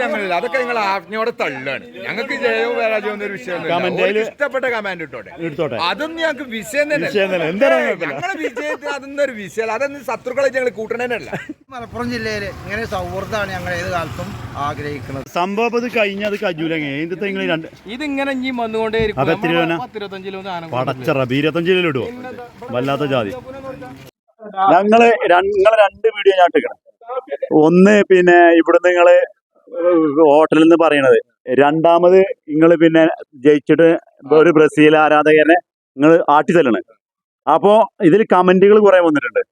ഞങ്ങളില്ല. അതൊക്കെ നിങ്ങൾ ആജ്ഞയോടെ തള്ളാണ് ഞങ്ങൾക്ക് ജയവും പരാജയവും എന്നൊരു വിഷയം ഇഷ്ടപ്പെട്ട കമാൻഡ് ഇട്ടോട്ടെ. എടുത്തോട്ടെ. അതൊന്നും ഞങ്ങൾക്ക് വിഷയം തന്നെ വിഷയം വിജയത്തിന് അതൊന്നും ഒരു വിഷയമല്ല. അതൊന്നും ശത്രുക്കളെ ഞങ്ങൾ കൂട്ടണേനല്ല. മലപ്പുറം ജില്ലയിൽ ഇങ്ങനെ സൗഹൃദമാണ് ഞങ്ങൾ ഏത് കാലത്തും ആഗ്രഹിക്കുന്നത്. സംഭവം അത് കജൂലെങ്ങ. എന്ത് നിങ്ങൾ രണ്ട് ഇതിങ്ങനെ ഇനി വന്നുകൊണ്ടേ കിലോ ഇടുവോ? വല്ലാത്ത ജാതി. ഞങ്ങൾ ഞങ്ങൾ രണ്ട് വീഡിയോ ഞാൻ ഇട്ടിക്കണം. ഒന്ന് പിന്നെ ഇവിടുന്ന് നിങ്ങൾ ഹോട്ടലിൽ നിന്ന് പറയണത്. രണ്ടാമത് നിങ്ങൾ പിന്നെ ജയിച്ചിട്ട് ഒരു ബ്രസീൽ ആരാധകനെ നിങ്ങൾ ആട്ടി തല്ലണ് അപ്പോ ഇതിൽ കമന്റുകൾ കുറെ വന്നിട്ടുണ്ട്.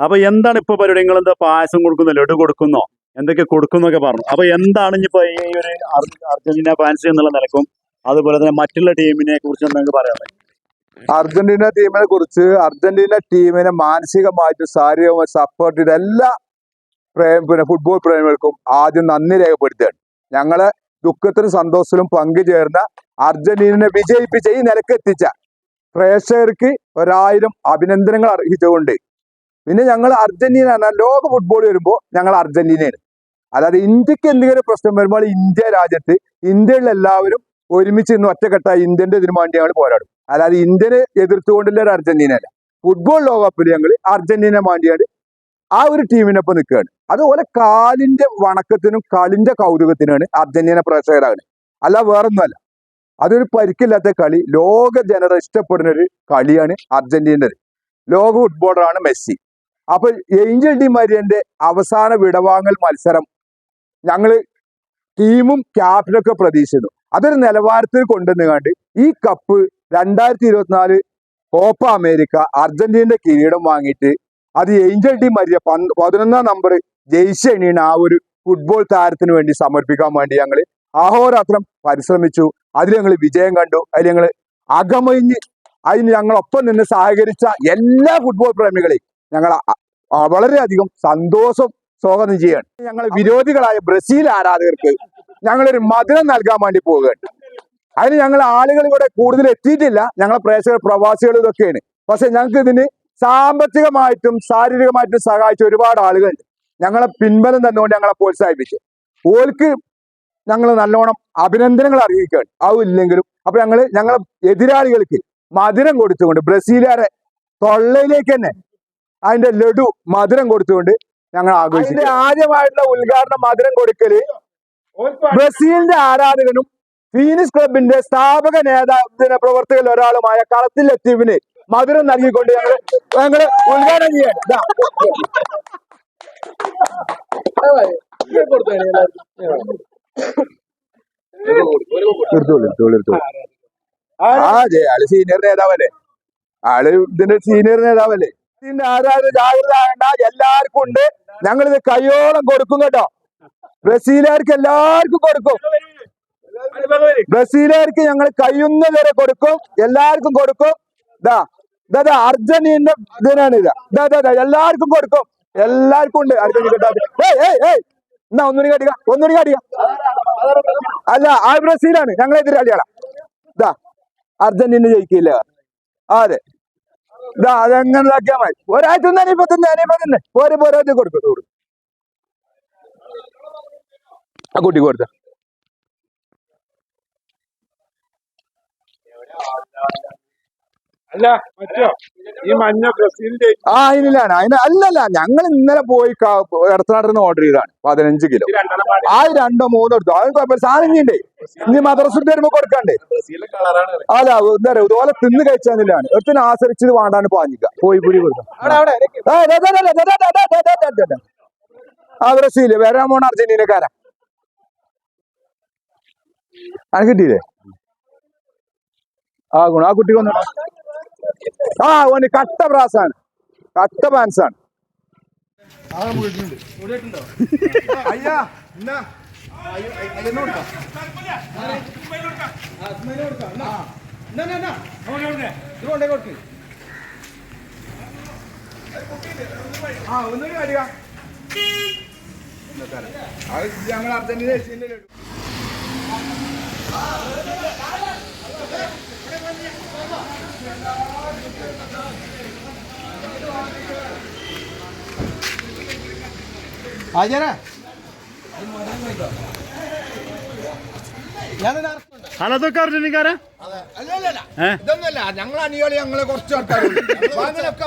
അപ്പൊ എന്താണ് ഇപ്പൊ പരിപാടി? നിങ്ങൾ എന്താ പായസം കൊടുക്കുന്നോ? ലഡു കൊടുക്കുന്നോ? എന്തൊക്കെ കൊടുക്കുന്നൊക്കെ പറഞ്ഞു. അപ്പൊ എന്താണ് ഇനിയിപ്പോ ഈ ഒരു അർജന്റീന ഫാൻസ് എന്നുള്ള നിലക്കും അതുപോലെ തന്നെ മറ്റുള്ള ടീമിനെ കുറിച്ച് എന്തെങ്കിലും പറയാൻ അർജന്റീന ടീമിനെ കുറിച്ച് അർജന്റീന ടീമിനെ മാനസികമായിട്ട് ശാരീരികമായി സപ്പോർട്ട് ചെയ്ത് എല്ലാ പ്രേം പിന്നെ ഫുട്ബോൾ പ്രേമികൾക്കും ആദ്യം നന്ദി രേഖപ്പെടുത്തുകയാണ്. ഞങ്ങൾ ദുഃഖത്തിനും സന്തോഷത്തിലും പങ്കുചേർന്ന അർജന്റീനെ വിജയിപ്പിച്ച ഈ നിലയ്ക്ക് എത്തിച്ച പ്രേക്ഷകർക്ക് ഒരായിരം അഭിനന്ദനങ്ങൾ അർഹിച്ചുകൊണ്ട് പിന്നെ ഞങ്ങൾ അർജന്റീന ലോക ഫുട്ബോൾ വരുമ്പോൾ ഞങ്ങൾ അർജന്റീനയാണ്. അതായത് ഇന്ത്യയ്ക്ക് എന്തെങ്കിലും പ്രശ്നം വരുമ്പോൾ ഇന്ത്യ രാജ്യത്ത് ഇന്ത്യയിലെ എല്ലാവരും ഒരുമിച്ച് ഇന്ന് ഒറ്റക്കെട്ടായി ഇന്ത്യന്റെ ഇതിനു വേണ്ടി ഞങ്ങൾ പോരാടും. അതായത് ഇന്ത്യനെ എതിർത്തുകൊണ്ടുള്ള ഒരു അർജന്റീന അല്ല ഫുട്ബോൾ ലോകകപ്പിൽ ഞങ്ങൾ അർജന്റീന വേണ്ടിയാണ് ആ ഒരു ടീമിനൊപ്പം നിൽക്കുകയാണ് അതുപോലെ കാലിന്റെ വണക്കത്തിനും കളിന്റെ കൗതുകത്തിനാണ് അർജന്റീന പ്രേക്ഷകരാകുന്നത് അല്ല വേറൊന്നുമല്ല. അതൊരു പരിക്കില്ലാത്ത കളി. ലോക ജനത ഇഷ്ടപ്പെടുന്ന ഒരു കളിയാണ് അർജന്റീനയുടെ ലോക ഫുട്ബോളറാണ് മെസ്സി. അപ്പൊ ഏഞ്ചൽ ഡി മരിയന്റെ അവസാന വിടവാങ്ങൽ മത്സരം ഞങ്ങൾ ടീമും ക്യാപ്റ്റനൊക്കെ പ്രതീക്ഷിച്ചു അതൊരു നിലവാരത്തിൽ കൊണ്ടുവന്നുകാണ്ട് ഈ കപ്പ് രണ്ടായിരത്തി ഇരുപത്തിനാല് കോപ്പ അമേരിക്ക അർജന്റീനയുടെ കിരീടം വാങ്ങിയിട്ട് അത് ഏഞ്ചൽ ഡി മരിയ പതിനൊന്നാം നമ്പർ ജയിച്ച് എണീണ് ആ ഒരു ഫുട്ബോൾ താരത്തിന് വേണ്ടി സമർപ്പിക്കാൻ വേണ്ടി ഞങ്ങൾ അഹോരാത്രം പരിശ്രമിച്ചു. അതിൽ ഞങ്ങൾ വിജയം കണ്ടു. അതിൽ ഞങ്ങൾ അകമഞ്ഞ് അതിന് ഞങ്ങളൊപ്പം നിന്ന് സഹകരിച്ച എല്ലാ ഫുട്ബോൾ പ്രേമികളെയും ഞങ്ങൾ വളരെയധികം സന്തോഷം സ്വാഗതം ചെയ്യാണ് ഞങ്ങൾ വിരോധികളായ ബ്രസീൽ ആരാധകർക്ക് ഞങ്ങളൊരു മധുരം നൽകാൻ വേണ്ടി പോവുകയാണ്. അതിന് ഞങ്ങൾ ആളുകൾ ഇവിടെ കൂടുതൽ എത്തിയിട്ടില്ല. ഞങ്ങളെ പ്രേക്ഷകർ പ്രവാസികൾ ഇതൊക്കെയാണ്. പക്ഷെ ഞങ്ങൾക്ക് ഇതിന് സാമ്പത്തികമായിട്ടും ശാരീരികമായിട്ടും സഹായിച്ച ഒരുപാട് ആളുകളുണ്ട്. ഞങ്ങളെ പിൻബലം തന്നുകൊണ്ട് ഞങ്ങളെ പ്രോത്സാഹിപ്പിച്ചു. ഓൽക്ക് ഞങ്ങൾ നല്ലോണം അഭിനന്ദനങ്ങൾ അറിയിക്കുകയാണ്. ആവില്ലെങ്കിലും അപ്പൊ ഞങ്ങൾ ഞങ്ങളെ എതിരാളികൾക്ക് മധുരം കൊടുത്തുകൊണ്ട് ബ്രസീലുകാരെ തൊള്ളയിലേക്ക് തന്നെ അതിന്റെ ലഡു മധുരം കൊടുത്തുകൊണ്ട് ഞങ്ങൾ ആഘോഷിച്ചു. ആദ്യമായിട്ടുള്ള ഉദ്ഘാടന മധുരം കൊടുക്കൽ ബ്രസീലിന്റെ ആരാധകനും ഫീനിസ് ക്ലബിന്റെ സ്ഥാപക നേതാ പ്രവർത്തകരിൽ ഒരാളുമായ കളത്തിൽ മധുരം നൽകിക്കൊണ്ട് ഞങ്ങൾ ഞങ്ങൾ ഉദ്ഘാടനം ചെയ്യാൻ. എടുത്തോളൂ എടുത്തോളൂ എടുത്തോളൂ. ആ അതെ ആൾ സീനിയർ നേതാവല്ലേ? ആൾ ഇതിന്റെ സീനിയർ നേതാവല്ലേ? ഇതിന്റെ ആരാധന ജാഗ്രത ആകണ്ട എല്ലാവർക്കും ഉണ്ട്. ഞങ്ങൾ ഇത് കയ്യോളം കൊടുക്കും കേട്ടോ. ബ്രസീലുകാർക്ക് എല്ലാവർക്കും കൊടുക്കും. ബ്രസീലുകാർക്ക് ഞങ്ങൾ കയ്യുന്ന വരെ കൊടുക്കും. എല്ലാവർക്കും കൊടുക്കും. ദാ. ദാ അർജന്റീന ഇതിനാണ് ഇത്. ദാ എല്ലാവർക്കും കൊടുക്കും. എല്ലാവർക്കും ഉണ്ട്. അർജന്റീന കിട്ടാതെ ഏയ് ഏയ് ഏയ്. എന്നാ ഒന്നുകൂടി കാട്ടിക ഒന്നുകൂടി കാട്ടിക അല്ല ആ ബ്രസീലാണ്. ഞങ്ങളെ എതിരാളികളാ ഇതാ അർജന്റീന ജയിക്കില്ല. അതെ ഇതാ അതെങ്ങനെ ഇതാക്കിയാ മതി. ഒരാഴ്ച തന്നെ ഇപ്പൊ തന്നെ ഇപ്പൊ തന്നെ. പോരെ പോരെ കൊടുക്കും കൊടുക്കും. ആ കുട്ടി കൊടുത്ത. അല്ല മറ്റോ ഈ മഞ്ഞ ബ്രസീലിന്റെ ആ അതിലാണ് അതിന് അല്ലല്ല ഞങ്ങൾ ഇന്നലെ പോയി ഇടത്തനാട്ടിൽ നിന്ന് ഓർഡർ ചെയ്താണ് പതിനഞ്ച് കിലോ ആ രണ്ടോ മൂന്നോ എടുത്തു അത് കുഴപ്പമില്ല സാധനം ഇല്ലേ ഇനി മദ്രസുട്ട് വരുമ്പോ കൊടുക്കണ്ടേ അല്ല എന്താ പറയാ ഇതുപോലെ തിന്ന് കഴിച്ചാന്നില്ലാണ് എടുത്തിന് ആശ്രയിച്ചത് വേണ്ടാന്ന് പാഞ്ഞിക്ക പോയി പുരി കൊടുക്കാം ആ ബ്രസീൽ വരാൻ പോണ അർജന്റീനക്കാരാ അനക്ക് കിട്ടിയില്ലേ ആ ഗുണ ആ കുട്ടിക്ക് വന്നിട്ടോ ആ ഓന് കട്ട ബ്രാസാണ് കട്ട പാൻസാണ് അയ്യാ എന്നാ? ആ ഒന്നുകൂടി കാട്ടുക അത് ഞങ്ങൾ അർജന്റീന ജയിച്ചതിന്റെ ലഡു. ആചാര. അതൊക്കെ അർജന്റീനക്കാരാ ഇതൊന്നുമല്ല. അനിയോളി ഞങ്ങളെ കുറച്ച് ആൾക്കാരുണ്ട്. ഞങ്ങളൊക്കെ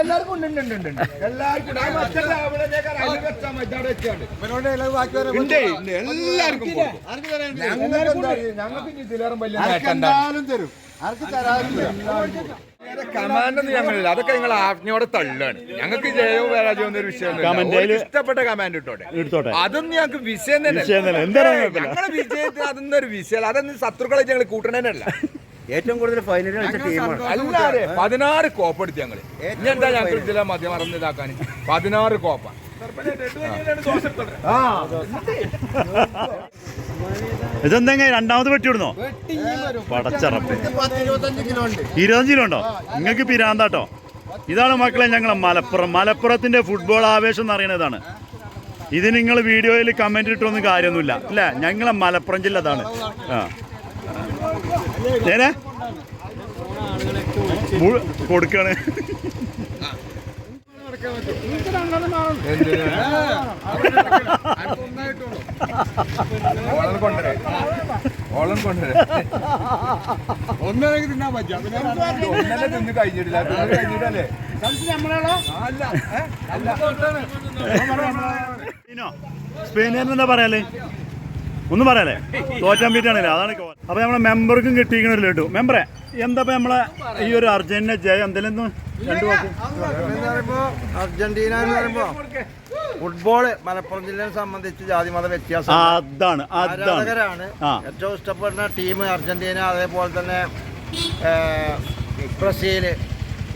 എല്ലാവർക്കും ഉണ്ട്, ഉണ്ട്, ഉണ്ട്. എല്ലാവർക്കും ഉണ്ട്. ആ മറ്റേ അവിടത്തേക്കാൾ അതിൽ വെച്ചാ മതി, അവിടെ വെച്ചാണ്ട്. ഉണ്ട്, ഉണ്ട്, എല്ലാവർക്കും കൊടുക്കും. ഞങ്ങൾക്ക് എന്താ അറിയോ? ഞങ്ങൾക്ക് ഇനി ഇതിലേറെ വലിയ നേട്ടം ഉണ്ടാവും. വേറെ കമാൻഡ് ഒന്നും ഞങ്ങളില്ല. അതൊക്കെ നിങ്ങൾ ആജ്ഞയോടെ തള്ളാണ് ഞങ്ങൾക്ക് ജയവും പരാജയവും എന്നൊരു വിഷയം ഇഷ്ടപ്പെട്ട കമാൻഡ് ഇട്ടോട്ടെ. അതൊന്നും ഞങ്ങൾക്ക് വിഷയം തന്നെ വിജയത്തിൽ. എന്തായാലും. വിജയത്തിന് അതൊന്നും ഒരു വിഷയം അതൊന്നും ശത്രുക്കളെ ഞങ്ങൾ കൂട്ടണേനല്ല. ഏറ്റവും കൂടുതൽ ഫൈനൽ കളിച്ച ടീമാണ് അല്ലാതെ പതിനാറ് കോപ്പ എടുത്ത് ഞങ്ങൾ. ഇനി എന്താ ഞങ്ങൾ ഇതിലെ മദ്യം മറന്ന് ഇതാക്കാൻ പതിനാറ് കോപ്പ ആ. രണ്ടാമത് രണ്ടാമത് വെട്ടിവിടുന്നോ പടച്ചറപ്പ്. ഇരുപത്തഞ്ച് കിലോ ഉണ്ടോ. നിങ്ങൾക്ക് പിരാന്താട്ടോ ഇതാണ് മക്കളെ ഞങ്ങളെ മലപ്പുറം. മലപ്പുറത്തിന്റെ ഫുട്ബോൾ ആവേശം എന്ന് അറിയണതാണ് ഇത് നിങ്ങൾ വീഡിയോയിൽ കമന്റ് ഇട്ടൊന്നും കാര്യമൊന്നുമില്ല. അല്ലേ? ഞങ്ങളെ മലപ്പുറം ജില്ല അതാണ് ആ. കൊടുക്കാണ്. സ്പെയിനെന്താ കൊണ്ടുവരേ. ഓളം കൊണ്ടുവരേ. ഒന്നേ തിന്നാൻ പറ്റാ. ഒന്നല്ലേ തിന്ന് കഴിഞ്ഞിട്ടില്ല. കഴിഞ്ഞിട്ടല്ലേ? സ്പെയിനോ? എന്താ പറയാലേ? ഒന്നും പറയാലേ തോറ്റാൻ പറ്റിയാണല്ലേ? അതാണ് അപ്പൊ നമ്മളെ മെമ്പർക്കും കിട്ടിയിരിക്കണല്ലോ കേട്ടു മെമ്പറെ എന്താ നമ്മളെ ഈ ഒരു അർജന്റീന ജയം? എന്തെങ്കിലും രണ്ടു അർജന്റീന എന്ന് പറയുമ്പോ ഫുട്ബോൾ മലപ്പുറം ജില്ലയെ സംബന്ധിച്ച് ജാതിമത വ്യത്യാസം. അതാണ് അതാണ്. ആരാധകരാണ് ആ. ഏറ്റവും ഇഷ്ടപ്പെടുന്ന ടീം അർജന്റീന അതേപോലെ തന്നെ ബ്രസീൽ.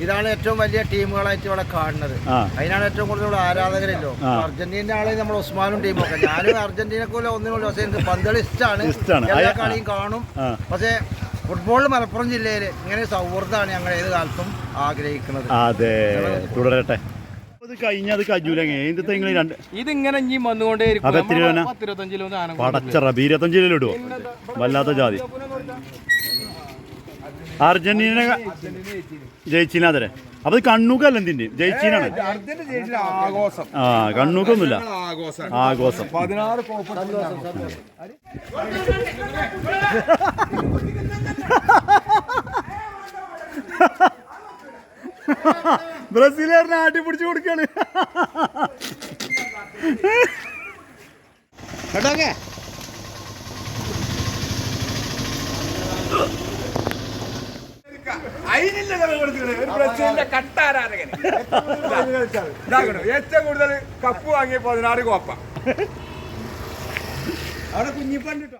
ഇതാണ് ഏറ്റവും വലിയ ടീമുകളായിട്ട് ഇവിടെ കാണുന്നത്. അതിനാണ് ഏറ്റവും കൂടുതൽ ഇവിടെ ആരാധകരല്ലോ. അർജന്റീന ആളെ നമ്മൾ ഉസ്മാനും ടീമൊക്കെ. ഞാനും അർജന്റീനക്കൂല ഒന്നിനുമില്ല പക്ഷേ എനിക്ക് പന്തളി ഇഷ്ടമാണ് ഇഷ്ടാണ്. എല്ലാ കളിയും കാണും. പക്ഷേ ഫുട്ബോളിൽ മലപ്പുറം ജില്ലയിൽ ഇങ്ങനെ സൗഹൃദമാണ് ഞങ്ങൾ ഏത് കാലത്തും ആഗ്രഹിക്കുന്നത്. അതെ. തുടരട്ടെ. ഇതിങ്ങനെ ഇനി വന്നുകൊണ്ടേ വല്ലാത്ത എത്ര രൂപ? പത്തിരുപത്തഞ്ച് കിലോ സാധനം പടച്ചറ ഇരുപത്തഞ്ച് കിലോ ഇടുവോ വല്ലാത്ത ജാതി അർജന്റീന ജയിച്ചിനാതരെ അപ്പൊ ഇത് കണ്ണൂക്കല്ല എന്തിന്റെ? ജയിച്ചീനാണ്. ആ കണ്ണൂക്കൊന്നുമില്ല ആഘോഷം. പതിനാറ് ബ്രസീലുകാരനെ ആട്ടി പിടിച്ചു കൊടുക്കാണ്. കേട്ടോക്കെ അതിനില്ല വില കൊടുത്തിട്ട് ഒരു ബ്രസീലിന്റെ കട്ടാരാധകന് ഇതാകണം ഏറ്റവും കൂടുതൽ കപ്പ് വാങ്ങിയ പതിനാറ് കോപ്പ. അവിടെ കുഞ്ഞിപ്പണ്ടിട്ടോ